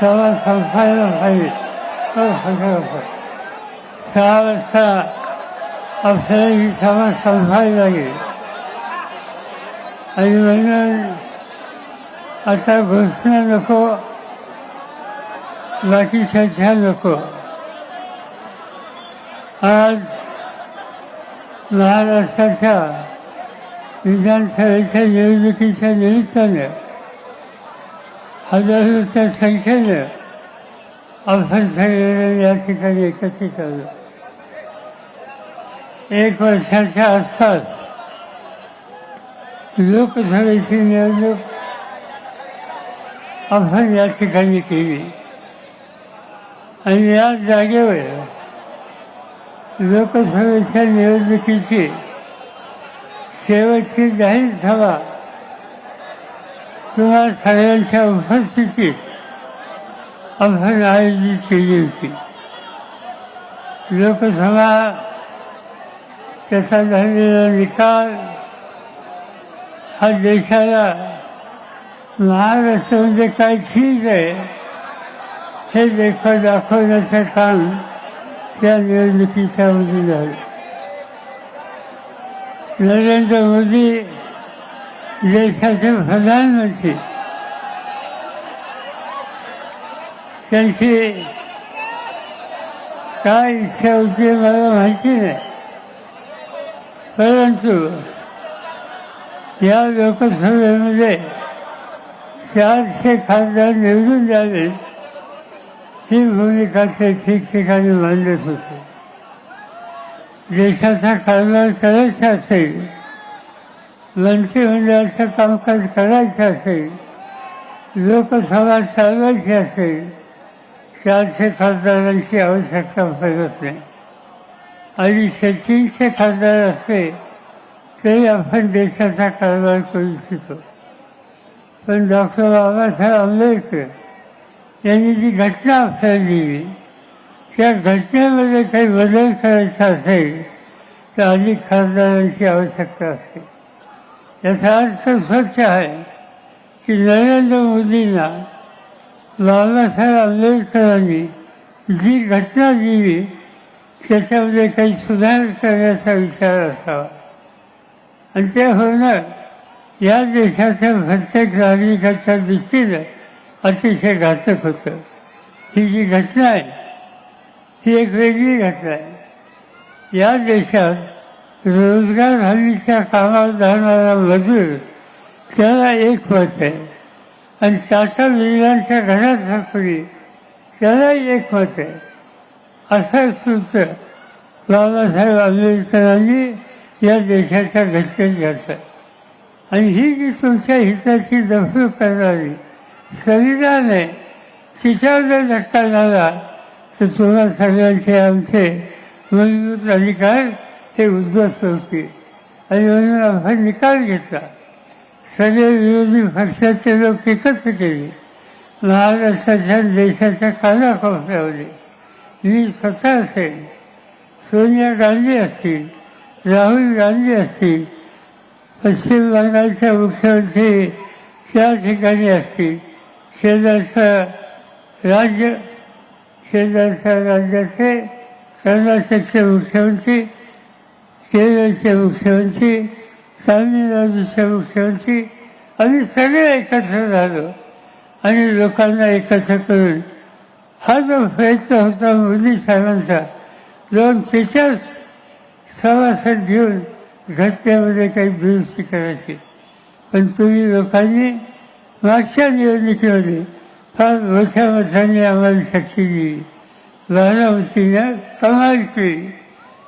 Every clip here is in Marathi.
सभा संपायला पाहिजे सहा वाजता आपल्याला ही सभा संपायला लागेल आणि म्हणून आता घोषणा नको बाकी चर्चा नको आज महाराष्ट्राच्या विधानसभेच्या निवडणुकीच्या निमित्ताने हजारोच्या संख्येनं आपण सगळे या ठिकाणी एकत्रित आलो एक वर्षाच्या आसपास लोकसभेची निवडणूक आपण या ठिकाणी केली. आणि या जागेवर लोकसभेच्या निवडणुकीची शेवटची जाहीर सभा तुम्हा सगळ्यांच्या उपस्थितीत आपण आयोजित केली होती. लोकसभा त्याचा झालेला निकाल हा देशाला महाराष्ट्रामध्ये म्हणजे काय ठीक आहे हे देख दाखवण्याचं काम त्या निवडणुकीच्या मध्ये झालं. नरेंद्र मोदी देशाचे प्रधानमंत्री. त्यांची काय इच्छा होती मला माहिती नाही. परंतु या लोकसभेमध्ये चारशे खासदार निवडून द्यावे ही भूमिका ते ठिकठिकाणी मांडत होते. देशाचा कारभार करायचा असेल मंत्रिमंडळाचं कामकाज करायचं असेल लोकसभा चालवायची असेल चारशे खासदारांची आवश्यकता पडत नाही. आणि सचिनचे खासदार असले तरी आपण देशाचा कारभार करू इच्छितो पण डॉक्टर बाबासाहेब आंबेडकर यांनी जी घटना आपल्याला दिली त्या घटनेमध्ये काही बदल करायचा असेल तर अधिक खासदारांची आवश्यकता असते. याचा अर्थ स्वच्छ आहे की नरेंद्र मोदींना बाबासाहेब आंबेडकरांनी जी घटना दिली त्याच्यामध्ये काही सुधार करण्याचा विचार असावा. आणि ते होणार या देशाच्या प्रत्येक नागरिकाच्या दृष्टीनं अतिशय घातक होतं. ही जी घटना आहे ही एक वेगळी घटना आहे. या देशात रोजगार हमीच्या कामात जाणारा मजूर त्याला एक मत आहे आणि टाटा बिर्लांच्या घरात सापडी त्यालाही एक मत आहे असं सूत्र बाबासाहेब आंबेडकरांनी या देशाच्या घटनेत घातलं. आणि ही जी तुमच्या हिताची दफन करणारी संविधान आहे तिच्यावर जर धक्का झाला तर तुम्हा सगळ्यांचे आमचे मूलभूत अधिकार ते उद्ध्वस्त होते आणि म्हणून आपण निकाल घेतला. सगळे विरोधी पक्षाचे लोक एकत्र केले. महाराष्ट्राच्या देशाच्या कानाकोपऱ्यामध्ये. मी स्वतः असेल सोनिया गांधी असतील राहुल गांधी असतील पश्चिम बंगालच्या मुख्यमंत्री त्या ठिकाणी असतील. शेजारचं राज्य शेजारच्या राज्याचे कर्नाटकचे मुख्यमंत्री केरळचे मुख्यमंत्री तामिळनाडूचे मुख्यमंत्री आम्ही सगळे एकत्र झालो. आणि लोकांना एकत्र करून हा जो प्रयत्न होता मोदी साहेबांचा दोन टीचर्स सभासद घेऊन घटनेमध्ये काही दुरुस्ती करायची. पण तुम्ही लोकांनी मागच्या निवडणुकीमध्ये फार मोठ्या मताने आम्हाला शक्ती दिली. बारामतीनं कमाल केली.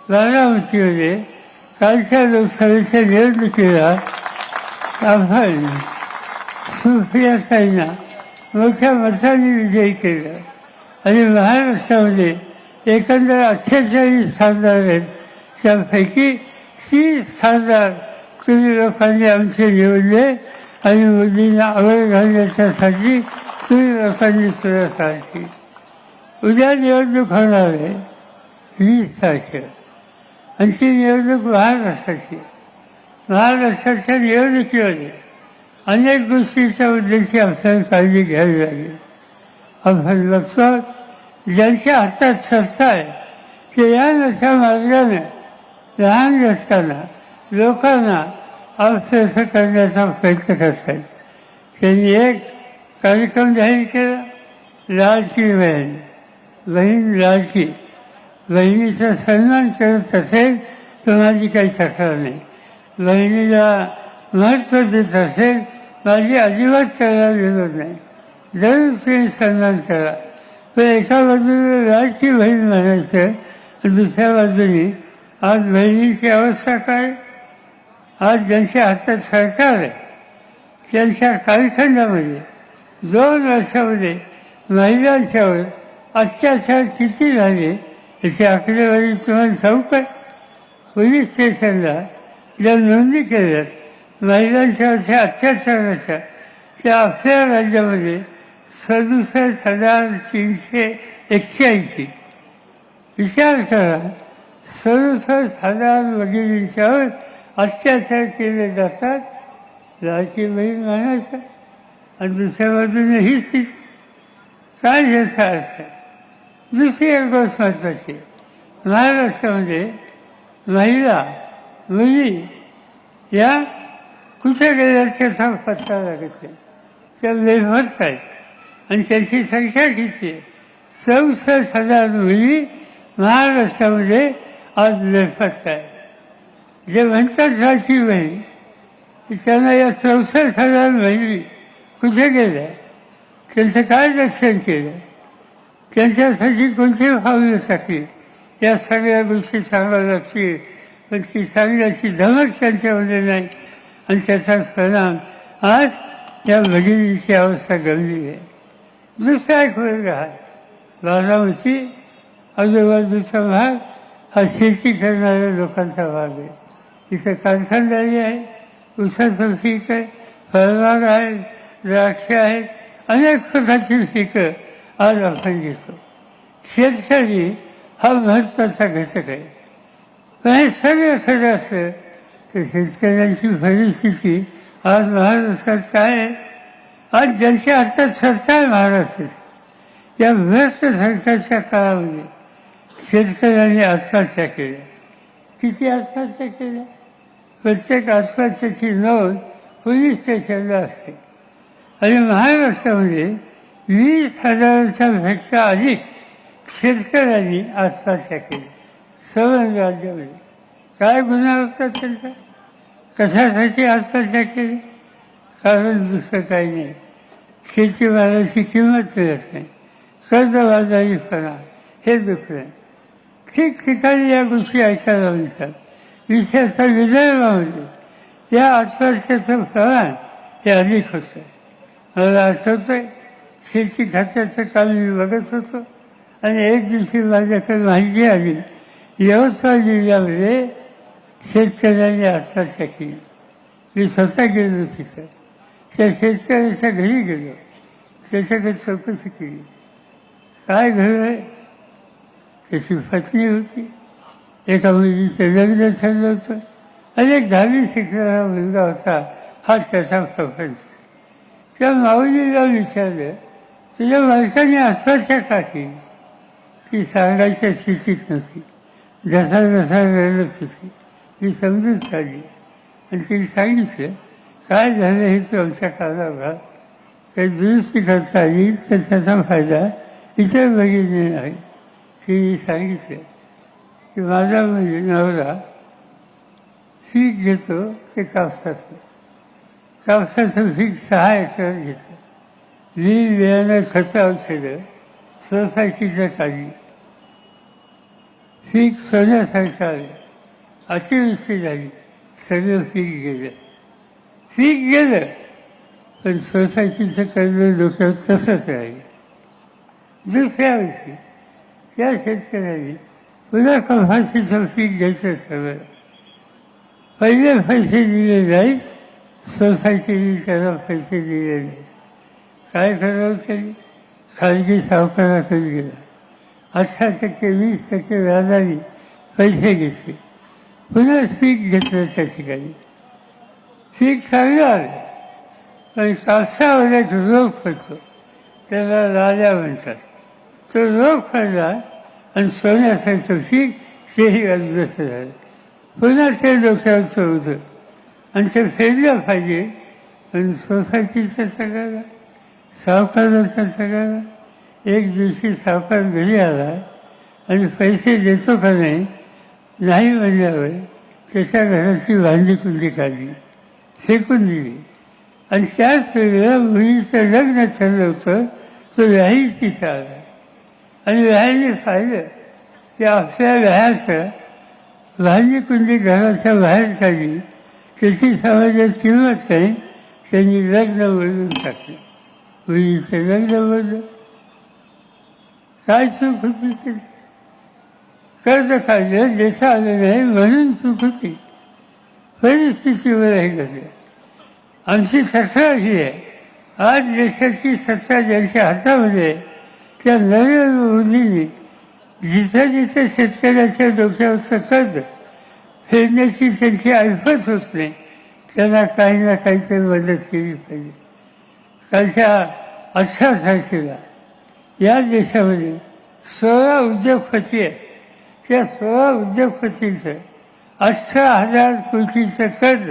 बारामतीमध्ये कालच्या लोकसभेच्या निवडणुकीला आपण सुप्रियाताईंना मोठ्या मताने विजयी केलं आणि महाराष्ट्रामध्ये एकंदर अठ्ठेचाळीस खासदार आहेत त्यापैकी तीस खासदार तुम्ही लोकांनी आमचे निवडले आणि मोदींना आवड घालण्याच्यासाठी तुम्ही लोकांनी सुद्धा सांगितली उद्या निवडणूक होणार आहे वीस तारखेला आणि ती निवडणूक महाराष्ट्राची महाराष्ट्राच्या निवडणुकीमध्ये अनेक गोष्टीच्या उद्देशी आपल्याला काळजी घ्यावी लागेल. आपण बघतो ज्यांच्या हातात सत्ता आहे ते या नशा मार्गाने लहान असताना लोकांना अवशेष करण्याचा प्रयत्न करतात. त्यांनी एक कार्यक्रम जाहीर केला लाडकी बहीण. बहीण लाडकी. बहिणीचा सन्मान करत असेल तर माझी काही तक्रार नाही. बहिणीला महत्त्व देत असेल माझी अजिबात त्याला विरोध नाही. जरूर तिने सन्मान करा पण एका बाजूला लाडकी बहीण म्हणायचं आणि दुसऱ्या बाजूने आज बहिणीची अवस्था काय? आज ज्यांच्या हातात सरकार आहे त्यांच्या कालखंडामध्ये दोन वर्षामध्ये महिलांच्यावर अत्याचार किती झाले याची आकडेवारी तुम्हाला ठाऊक आहे पोलीस स्टेशनला ज्या नोंदी केल्यात महिलांच्यावरच्या अत्याचाराच्या त्या आपल्या राज्यामध्ये सदुसष्ट हजार तीनशे एक्क्याऐंशी विचार करा सदुसष्ट हजार भगिनींच्यावर अत्याचार केले जातात लाडकी बहीण म्हणायचं आणि दुसऱ्या बाजूने ही स्थिती काय याचा असं दुसरी एक गोष्ट महत्वाची महाराष्ट्रामध्ये महिला मुली या कुठे गेल्याचे थांब पत्ता लागत नाही त्या बेभत आहेत आणि त्याची संख्या किती आहे? चौसष्ट हजार मुली महाराष्ट्रामध्ये आज बेफत आहेत जे म्हणतात राखी बहीण त्यांना या चौसष्ट हजार महिली कुठे गेल्या? त्यांचं काय रक्षण केलं? त्यांच्यासाठी कोणती पावलं या सगळ्या गोष्टी सांगाव्या लागतील पण ती सांगण्याची धमक त्यांच्यामध्ये नाही. आणि त्याचाच परिणाम आज या भगिनीची अवस्था गमली आहे. दुसरा एक वर्ग आहे. बारामती आजूबाजूचा भाग हा शेती करणाऱ्या लोकांचा भाग आहे. इथं कारखानदारी आहे उसाचं पीक आहे फळबाग आहे द्राक्ष आहेत अनेक प्रकारची पिकं आज आपण दिसतो. शेतकरी हा महत्त्वाचा घटक आहे. पण सगळं खरं असतं तर शेतकऱ्यांची परिस्थिती आज महाराष्ट्रात काय आहे. आज ज्यांच्या हातात सरकार आहे महाराष्ट्रात या व्यस्त सरकारच्या काळामध्ये शेतकऱ्यांनी आत्महत्या केल्या किती आत्महत्या केल्या? प्रत्येक आत्महत्याची नोंद पोलीस स्टेशनला असते. आणि महाराष्ट्रामध्ये वीस हजाराच्या पेक्षा अधिक शेतकऱ्यांनी आत्महत्या केली. सवर्ण राज्यामध्ये काय गुन्हा होता त्यांचा? कशासाठी आत्महत्या केली? कारण दुसरं काही नाही. शेतीमालाची किंमत मिळत नाही. कर्जबाजारीपणा हे दुखलं. ठिकठिकाणी या गोष्टी ऐकायला मिळतात. विशेषतः विदर्भामध्ये या आत्महत्येचं प्रमाण हे अधिक होतं. मला आठवतंय शेती खात्याचं काम मी बघत होतो. आणि एक दिवशी माझ्याकडे माहिती आली यवतमाळ जिल्ह्यामध्ये शेतकऱ्यांनी आत्महत्या केली. मी स्वतः गेलो तिथं. त्या शेतकऱ्याच्या घरी गेलो. त्याच्याकडे चौकशी केली. काय घडलं? त्याची पत्नी होती. एका मुलीचं लग्न झालं होतं. आणि एक दहावी शिकणारा मुलगा होता. हा त्याचा प्रपंच त्या माऊलीला विचारलं तुझ्या माणसाने आत्महत्या का केली ती सांगायच्या स्थितीत नव्हती जसा जसा रडत होती मी समजून काढली आणि तिने सांगितलं काय झालं हे तू आमच्या कानावर? काही दुरुस्ती करता येईल तर त्याचा फायदा इतर बघितले नाही तिने सांगितलं की माझा म्हणजे नवरा पीक घेतो ते कापसाचं. कापसाचं पीक सहा एकर घेतं. मी वेळाने खतं औषधं सोसायटीचं काढली पीक सोन्यासारखं आलं अतिवृष्टी झाली सगळं पीक गेलं पीक गेलं पण सोसायटीचं कर्ज डोक्यावर तसंच राहील दुसऱ्या वर्षी त्या शेतकऱ्यांनी पुन्हा कपाशीचं पीक घ्यायचं सगळं पहिले पैसे दिले नाहीत सोसायटीने त्याला पैसे दिले नाही काय करावं त्यांनी खाजगी सावकाराकडे गेला अठरा टक्के वीस टक्के व्याजाने पैसे घेतले पुन्हा पीक घेतलं त्या ठिकाणी पीक चांगलं आलं पण कापसावर एक रोग पडतो त्याला राजा म्हणतात तो रोग पडला आणि सोन्यासारखं पीक तेही अद्भुत झालं पुन्हा ते डोक्यावरचं होतं आणि ते फेरलं पाहिजे आणि सोसायटीचं सगळ्याला सावकाराचा सगळ्याला एक दिवशी सावकार घरी आला आणि पैसे देतो का नाही नाही म्हणल्यावर त्याच्या घराची भांडी कुंडी काढली फेकून दिली. आणि त्याच वेळेला मुलीचं लग्न ठरलं होतं तो व्याही तिथं आला. आणि व्याहाने पाहिलं की आपल्या व्याहाचं भांडी कुंडी घराच्या बाहेर काढली. त्याची समाजात किंमत नाही त्यांनी लग्न बोलून टाकलं. मुलीचं लग्न काय सुख होती. कर्ज काढलं देशा आलं नाही म्हणून सुख होती. परिस्थितीवर हे कसं आमची सत्ता अशी आहे. आज देशाची सत्ता ज्यांच्या हातामध्ये आहे, त्या नरेंद्र मोदींनी जिथं जिथं शेतकऱ्याच्या डोक्यावरचं कर्ज फेडण्याची त्यांची ऐपत होत नाही त्यांना काही ना काहीतरी मदत केली पाहिजे. त्यांच्या अठरा या देशामध्ये सोळा उद्योगपती आहेत. त्या सोळा उद्योगपतींचं अठरा हजार कोटीचं कर्ज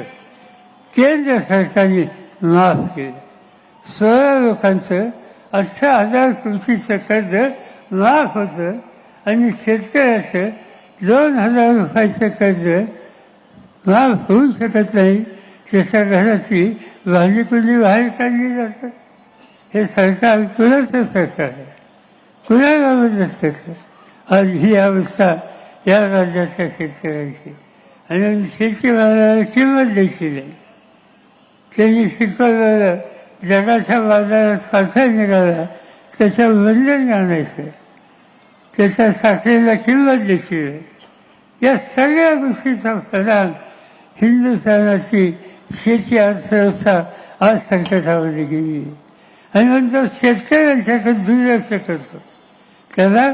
केंद्र सरकारने माफ केलं. सोळा लोकांचं अठरा हजार कोटीचं कर्ज माफ होतं आणि शेतकऱ्याचं दोन हजार रुपयाचं कर्ज माफ होऊ शकत नाही. त्याच्या घराची भाजीकुली बाहेर काढली जातं. हे सरकार कुणाचं सरकार आहे. कुणाला मदत आज ही अवस्था या राज्याच्या शेतकऱ्यांची. आणि शेतीमालाला किंमत द्यायची नाही. त्यांनी शिकवलेलं जगाच्या बाजारात कसा निघाला त्याचं बंधन आणायचं. त्याच्या साखरेला किंमत द्यायची नाही. या सगळ्या गोष्टीचा प्रधान हिंदुस्थानाची शेती अर्थव्यवस्था आज संकटामध्ये गेली आणि म्हणतो शेतकऱ्यांच्याकडे दुर्लक्ष करतो. त्याला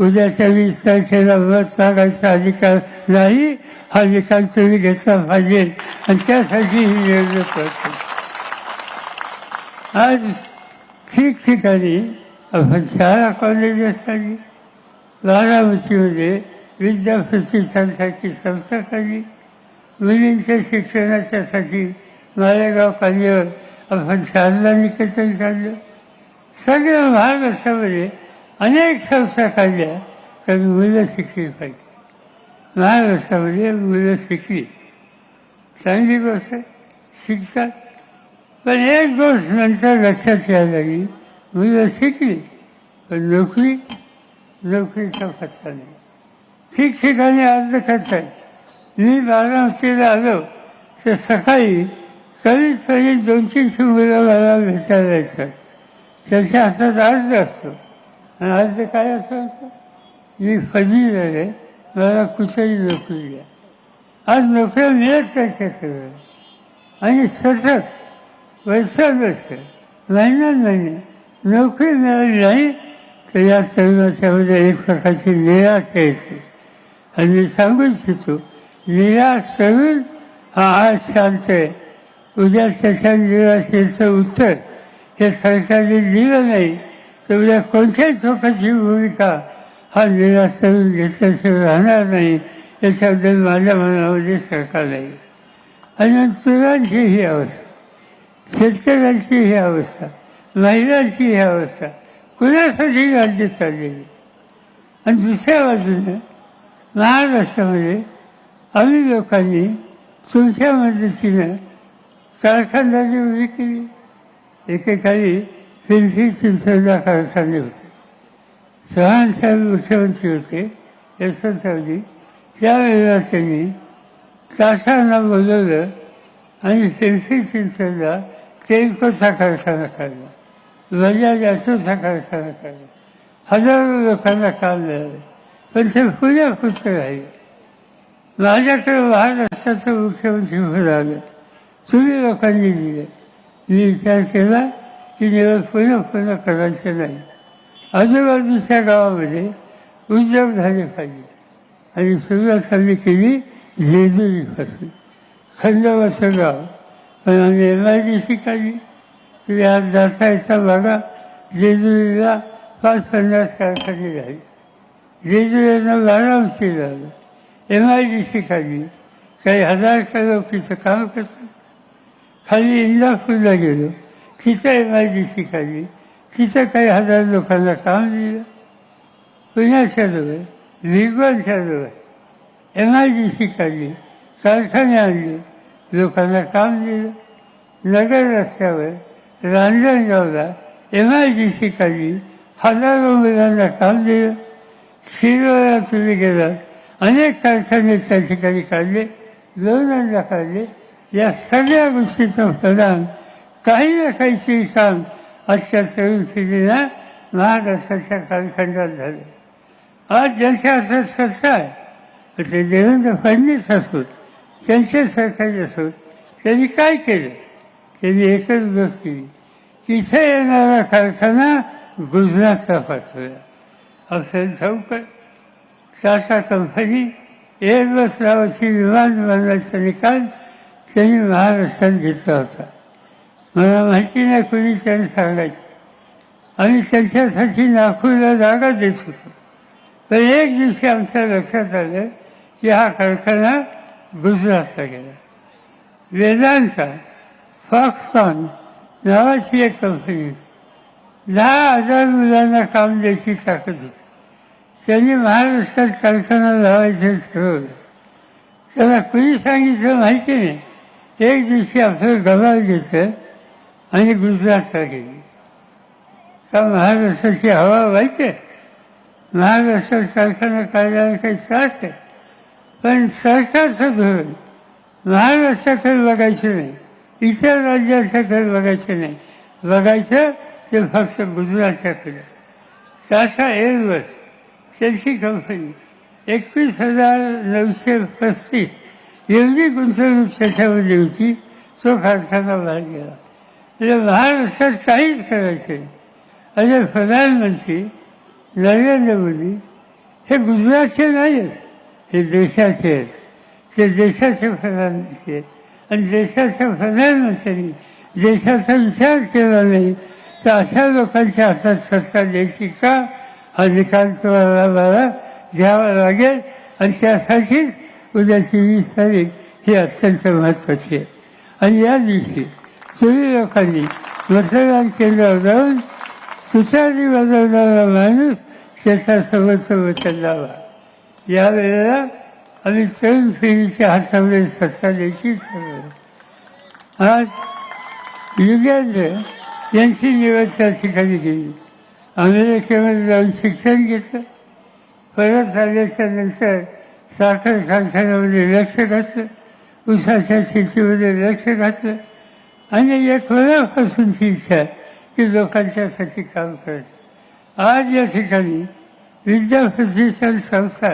उद्याच्या वीस तारखेला मत मागायचा अधिकार नाही हा निकाल तुम्ही घेतला पाहिजे. आणि त्यासाठी ही निवडणूक करतो. आज ठिकठिकाणी आपण शाळा कॉलेज असताना बारामतीमध्ये विद्याप्रतिष्ठानसाठी संस्था काढली. मुलींच्या शिक्षणाच्यासाठी मालेगाव कालीवर आपण शारदा निकेतन काढलं सगळ्या महाराष्ट्रामध्ये म्हणजे अनेक संस्था काढल्या तर मुलं शिकली पाहिजे. महाराष्ट्रामध्ये म्हणजे मुलं शिकली. चांगली गोष्ट आहे. शिकतात. पण एक गोष्ट नंतर लक्षात यायला लागली मुलं शिकली पण नोकरी नोकरीचा पत्ता नाही. ठिकठिकाणी अर्ज करतात मी बारामतीला आलो. तर सकाळी कमीत कमी दोनशे मुलं मला भेटायला येतात त्यांच्या हातात अर्ज असतो. आणि अर्ज काय असं मी फजी झाले मला कुठेही नोकरी द्या. आज नोकऱ्या मिळत नाही सगळं आणि सतत वर्षानुवर्ष महिन्यात महिने नोकरी मिळाली नाही तर या तरुणाच्यामध्ये एक प्रकारची निराश यायची आणि मी सांगू इच्छितो निराश तरुण हा आज शांत आहे. उद्या त्याच्या निराशेचं उत्तर. हे सरकारने दिलं नाही तर उद्या कोणत्याच लोकांची भूमिका हा निराश तरुण घेतल्याशिवाय राहणार नाही याच्याबद्दल माझ्या मनामध्ये सरकार नाही आणि मग ही अवस्था शेतकऱ्यांची ही अवस्था महिलांची ही अवस्था कुणासाठी राज्य चाललेली? आणि दुसऱ्या बाजूने महाराष्ट्रामध्ये आम्ही लोकांनी तुमच्या मदतीनं कारखानदारी उभी केली. एकेकाळी फिरफी चिंचवडला कारखाने होते. चव्हाणसाहेब मुख्यमंत्री होते यशवंतरावजी त्यावेळेला त्यांनी तासांना बोलवलं आणि फिरफी चिंचवडला तेलकोचा कारखाना काढला. बजाज ऑटोचा कारखाना काढला. हजारो लोकांना काम मिळालं. पण ते पुण्या पुस्त राहिले. माझ्याकडे महाराष्ट्राचं मुख्यमंत्री म्हणाले तुम्ही लोकांनी दिले. मी विचार केला की निवड पुन्हा पुन्हा करायचं नाही. आजूबाजूच्या गावामध्ये उद्योग झाले पाहिजे. आणि सुरुवात आम्ही केली जेजुरीपासून खंडोबाचं गाव. पण आम्ही एम आय डी सी काढली. तुम्ही आज जाता बघा जेजुरीला पाच पन्नास कारखाने झाले. जेजुरीनं उशीर झालं. एम आय डी सी काढली काही हजारच्या लोकीचं काम करतं खाली इंदापूरला गेलो. तिथं एम आय डी सी काढली तिथं काही हजार लोकांना काम दिलं. पुण्याच्या जवळ विगवानच्या जवळ एम आय डी सी काढली कारखाने आणले. लोकांना काम दिलं. नगर रस्त्यावर रांजणगावला एम आय डी सी काढली हजारो मुलांना काम दिलं. शिरोळा तुम्ही गेलात. अनेक कारखाने त्या ठिकाणी काढले लोणांना काढले. या सगळ्या गोष्टीचं प्रदान काही ना काहीतरी काम आजच्या तरुण पिढीला महाराष्ट्राच्या कालखंडात झालं. आज ज्यांच्या असं सत्ता आहे तर ते देवेंद्र फडणवीस असोत त्यांचे सरकारी असोत त्यांनी काय केलं? त्यांनी एकच गोष्ट केली तिथे येणारा कारखाना गुजरातचा पाठवला. असं ठाऊक टाटा कंपनी एअरबस नावाची विमान बांधण्याचा निकाल त्यांनी महाराष्ट्रात घेतला होता. मला माहिती नाही कुणी त्यांनी सांगायचं. आणि त्यांच्यासाठी नागपूरला जागा देत होतो. पण एक दिवशी आमच्या लक्षात आलं की हा कारखाना गुजरातला गेला. वेदांता फॉक्सकॉन नावाची एक कंपनी होती. दहा हजार मुलांना काम द्यायची ताकद होती. त्यांनी महाराष्ट्रात चालताना लावायचं ठरवलं त्याला कुणी सांगितलं माहिती नाही. एक दिवशी आपलं गबाल घेतलं आणि गुजरातला गेली का महाराष्ट्राची हवा व्हायचे महाराष्ट्रात चालताना काढल्याला काही त्रास आहे? पण सरकारचं धोरण महाराष्ट्राकडे बघायचं नाही. इतर राज्याच्याकडे बघायचं नाही. बघायचं ते फक्त गुजरातच्याकडे. टाटा एअरबस त्यांची कंपनी एकवीस हजार नऊशे पस्तीस एवढी गुंतवणूक त्याच्यामध्ये होती तो कारखाना बाहेर गेला. म्हणजे महाराष्ट्रात काहीच करायचं. नाही प्रधानमंत्री नरेंद्र मोदी हे गुजरातचे नाही आहेत हे देशाचे आहेत. ते देशाचे प्रधानमंत्री आहेत. आणि देशाच्या प्रधानमंत्र्यांनी देशाचा विचार केला नाही तर अशा लोकांच्या हातात सत्ता द्यायची का? हा निकाल तुम्हाला मला घ्यावा लागेल. आणि त्यासाठीच उद्याची वीस तारीख ही अत्यंत महत्त्वाची आहे. आणि या दिवशी तुम्ही लोकांनी मतदान केंद्रावर जाऊन तुतारी वाजवणारा माणूस त्याच्यासोबत वचन लावा. यावेळेला आम्ही तरुण पिढीच्या हातामध्ये सत्ता द्यायची ठरवलं आज युगेंद्र यांची निवड त्या ठिकाणी केली. अमेरिकेमध्ये जाऊन शिक्षण घेतलं. परत आल्याच्यानंतर साखर कारखान्यामध्ये लक्ष घातलं. उसाच्या शेतीमध्ये लक्ष घातलं. आणि एक मनापासूनची इच्छा आहे की लोकांच्यासाठी काम करत. आज या ठिकाणी विद्याप्रतिष्ठान संस्था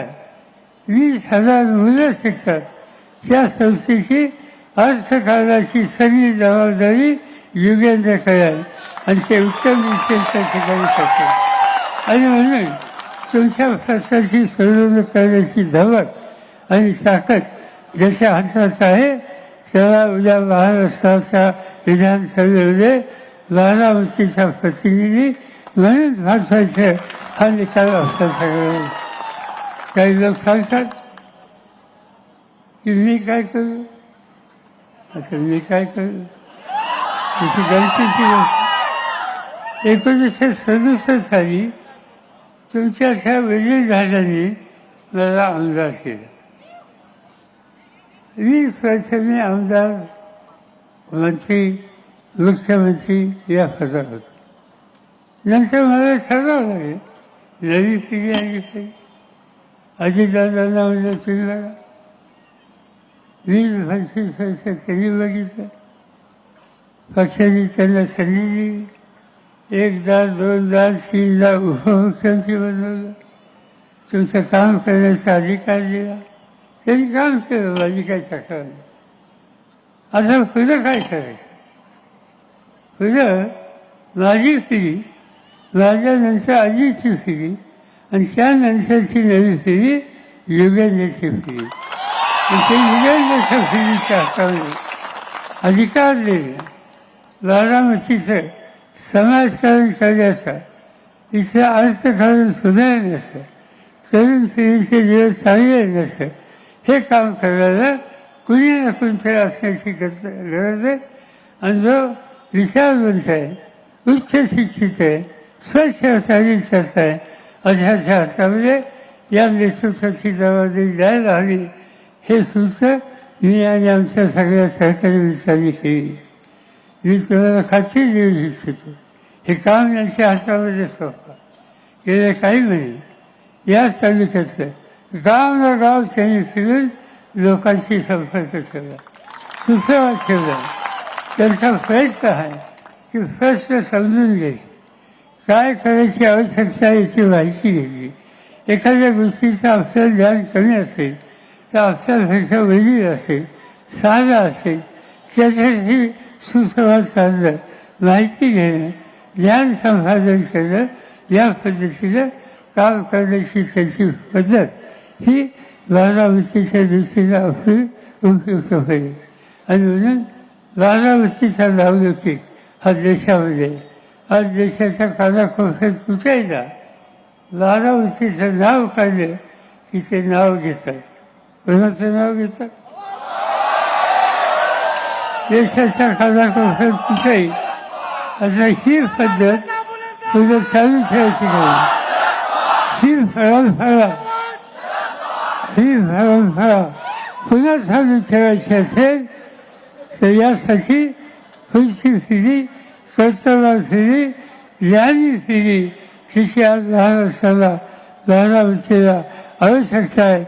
वीस हजार मुलं शिकतात. त्या संस्थेची अर्थकारणाची सगळी जबाबदारी युगेंद्र आहे आणि ते उत्तम दिशेने ठिकाणी करतात आणि म्हणून तुमच्या प्रश्नाची सोडवणूक करण्याची धमक आणि ताकद ज्याच्या हातात आहे त्याला उद्या महाराष्ट्राच्या विधानसभेमध्ये बारामतीचा प्रतिनिधी म्हणून पाठवायचं हा निकाल असतात काही लोक सांगतात की मी काय करू? असं मी काय करू? त्याची गोष्ट एकोणीसशे सदुसष्ट साली तुमच्या विजय झाल्याने मला आमदार केला. वीस वर्ष मी आमदार मंत्री मुख्यमंत्री या पदावर होतो. नंतर मला ठरवावं लागेल. नवी पिढी आली पाहिजे. अजितदादांना म्हणजे तुम्ही बघा वीस पंचवीस वर्ष त्यांनी बघितलं. पक्षाने त्यांना संधी दिली एकदा दोनदा तीनदा उपमुख्यमंत्री बनवलं तुमचं काम करण्याचा अधिकार दिला. त्यांनी काम केलं माझी काय तक्रार नाही. आता पुढं काय करायचं? पुढं माझी पिढी माझ्यानंतर आजीची पिढी आणि त्यानंतरची नवी पिढी युगेंद्रची पिढी आणि ते युगेंद्रच्या पिढीच्या हातामध्ये अधिकार दिले. बारामतीचं समाजकारण करण्याचा इथं अर्थकारण सुधारण्याचं तरुण पिढीचे दिवस चांगले नसेल हे काम करायला कुणी ना कुणीतरी असण्याची गरज गरज आहे. आणि जो विचारवंत आहे उच्च शिक्षित आहे स्वच्छ चारित्र्याचा आहे अशाच्या हातामध्ये या नेतृत्वाची जबाबदारी द्यायला हवी हे सूत्र मी आणि आमच्या सगळ्या सहकारी मित्रांनी केली मी तुम्हाला खात्री देऊ इच्छितो हे काम यांच्या हातामध्ये सोपा. गेले काही महिने. या तालुक्यातलं गाव ना गाव त्यांनी फिरून लोकांशी संपर्क केला. सुसंवाद ठेवला त्यांचा प्रयत्न आहे की प्रश्न समजून घ्यायचे. काय करायची आवश्यकता याची माहिती घेतली एखाद्या गोष्टीचं आपल्याला ज्ञान कमी असेल तर आपल्यापेक्षा वेगळी असेल साधा असेल त्याच्यासाठी सुसंवाद साधणं माहिती घेणं ज्ञान संपादन करणं या पद्धतीनं काम करण्याची त्याची पद्धत ही बारामतीच्या दृष्टीनं आपली उपयुक्त होईल. आणि म्हणून बारामतीचा घेतील हा देशामध्ये आज देशाचा कानाकोपऱ्यात कुठेही ना नाव काढलं की ते नाव घेतात. कोणाचं नाव घेतात? देशाच्या कानाकोपऱ्यात कुठेही आता ही पद्धत तुझं चालू ठेवायची नाही ही परंपरा ही परंपरा पुन्हा चालू ठेवायची असेल तर यासाठी पुढची फिरी कर्तव्य फिरी ज्ञानी फिरी तिची आज लहान असताना बारामतीला आवश्यकता आहे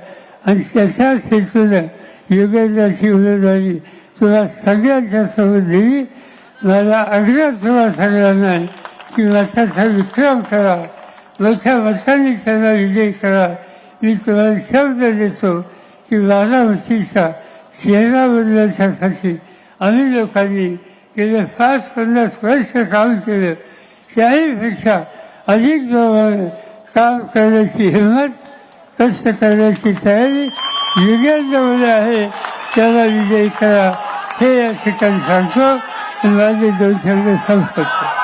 आणि त्याच्याच हेतूनं योगेंद्राची उमेदवारी तुला सगळ्यांच्या सोबत दिली मला आग्रह तुला सगळ्यांना. नाही की मताचा विक्रम करा. मोठ्या मतांनी त्याला विजय करा. मी तुम्हाला शब्द देतो की बारामतीचा चेहरा बदलण्यासाठी आम्ही लोकांनी गेले पाच पन्नास वर्ष काम केलं. त्याहीपेक्षा अधिक जोराने काम करण्याची हिंमत कष्ट करण्याची तयारी युगेंद्रमध्ये आहे त्याला विजयी करा. हे या ठिकाणी सांगतो आणि माझे दोन शब्द संपतो